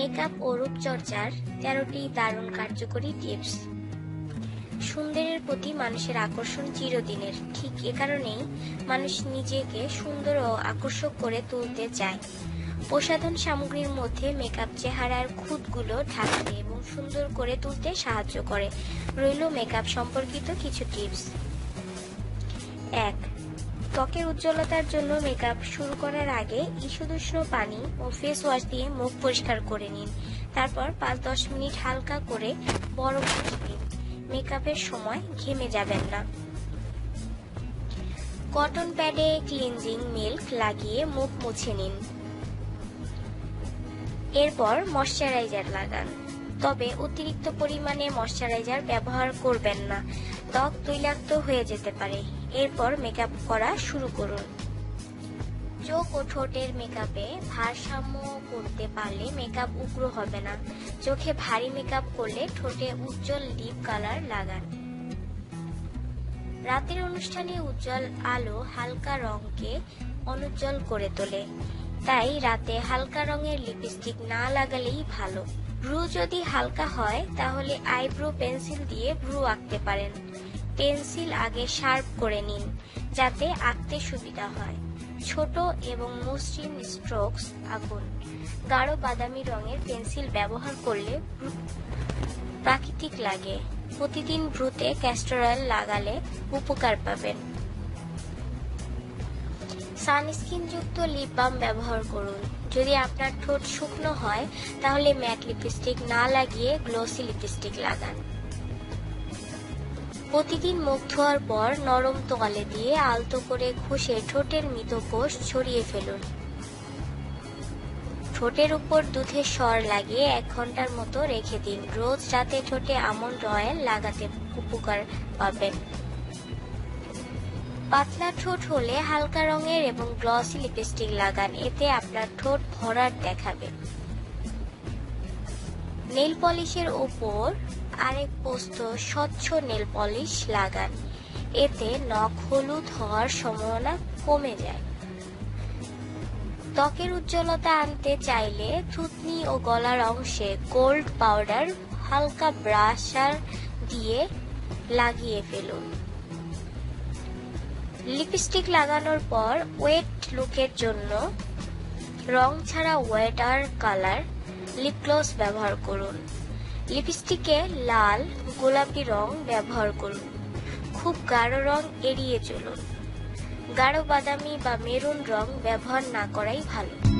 Makeup ও রূপচর্চার তেরোটি দারুণ কার্যকরী টিপস। সুন্দরের প্রতি মানুষের আকর্ষণ চিরদিনের। ঠিক এ কারণেই মানুষ নিজেকে সুন্দর ও আকর্ষক করে তুলতে চায়। প্রসাধন সামগ্রীর মধ্যে মেকআপ চেহারার খুঁতগুলো ঢাকতে এবং সুন্দর করে তুলতে সাহায্য করে। রইল মেকআপ সম্পর্কিত কিছু টিপস। এক ত্বকের উজ্জ্বলতার জন্য মেকআপ শুরু করার আগে ঈষদুষ্ণ পানি ও ফেস ওয়াশ দিয়ে মুখ পরিষ্কার করে নিন। তারপর পাঁচ দশ মিনিট হালকা করে বরফ দিন। মেকআপের সময় ঘেমে যাবেন না। কটন প্যাডে ক্লিনজিং মিল্ক লাগিয়ে মুখ মুছে নিন। এরপর ময়শ্চারাইজার লাগান। তবে অতিরিক্ত পরিমাণে ময়শ্চারাইজার ব্যবহার করবেন না। ত্বক তৈলাক্ত হয়ে যেতে পারে। এরপর মেকআপ করা শুরু করুন। চোখ ও ঠোঁটের মেকআপে ভারসাম্য করতে পারলে মেকআপ উগ্র হবে না। চোখে ভারী মেকআপ করলে ঠোঁটে উজ্জ্বল লিপ কালার লাগান। রাতের অনুষ্ঠানে উজ্জ্বল আলো হালকা রঙকে অনুজ্জ্বল করে তোলে। তাই রাতে হালকা রঙের লিপস্টিক না লাগালেই ভালো। ভ্রু যদি হালকা হয়, তাহলে আইব্রো পেন্সিল দিয়ে ভ্রু আঁকতে পারেন। পেন্সিল আগে শার্প করে নিন, যাতে আঁকতে সুবিধা হয়। ছোট এবং মসৃণ স্ট্রোকস আঁকুন। গাঢ় বাদামি রঙের পেন্সিল ব্যবহার করলে প্রাকৃতিক লাগে। প্রতিদিন ভ্রুতে ক্যাস্টর অয়েল লাগালে উপকার পাবেন। সানস্ক্রিন যুক্ত লিপ বাম ব্যবহার করুন। যদি আপনার ঠোঁট শুকনো হয়, তাহলে ম্যাট লিপস্টিক না লাগিয়ে গ্লোসি লিপস্টিক লাগান। প্রতিদিন মুখ ধোয়ার পর নরম তোয়ালে দিয়ে আলতো করে ঘষে ঠোঁটের মৃতকোষ ছড়িয়ে ফেলুন। ঠোঁটের উপর দুধের স্বর লাগিয়ে এক ঘণ্টার মতো রেখে দিন। রোজ রাতে ঠোঁটে আমন্ড অয়েল লাগাতে উপকার পাবেন। পাতলা ঠোঁট হলে হালকা রঙের এবং গ্লসি লিপস্টিক লাগান, এতে আপনার ঠোঁট ভরাট দেখাবে। নেল পলিশের ওপর আরেক পোস্ত স্বচ্ছ নেল পলিশ লাগান, এতে নখ হলুদ হওয়ার সম্ভাবনা কমে যায়। ত্বকের উজ্জ্বলতা আনতে চাইলে থুতনি ও গলার অংশে গোল্ড পাউডার হালকা ব্রাশার দিয়ে লাগিয়ে ফেলুন। লিপস্টিক লাগানোর পর ওয়েট লুকের জন্য রং ছাড়া ওয়েটার কালার লিপ গ্লস ব্যবহার করুন। লিপস্টিকে লাল, গোলাপি রং ব্যবহার করুন। খুব গাঢ় রং এড়িয়ে চলুন। গাঢ় বাদামি বা মেরুন রং ব্যবহার না করাই ভালো।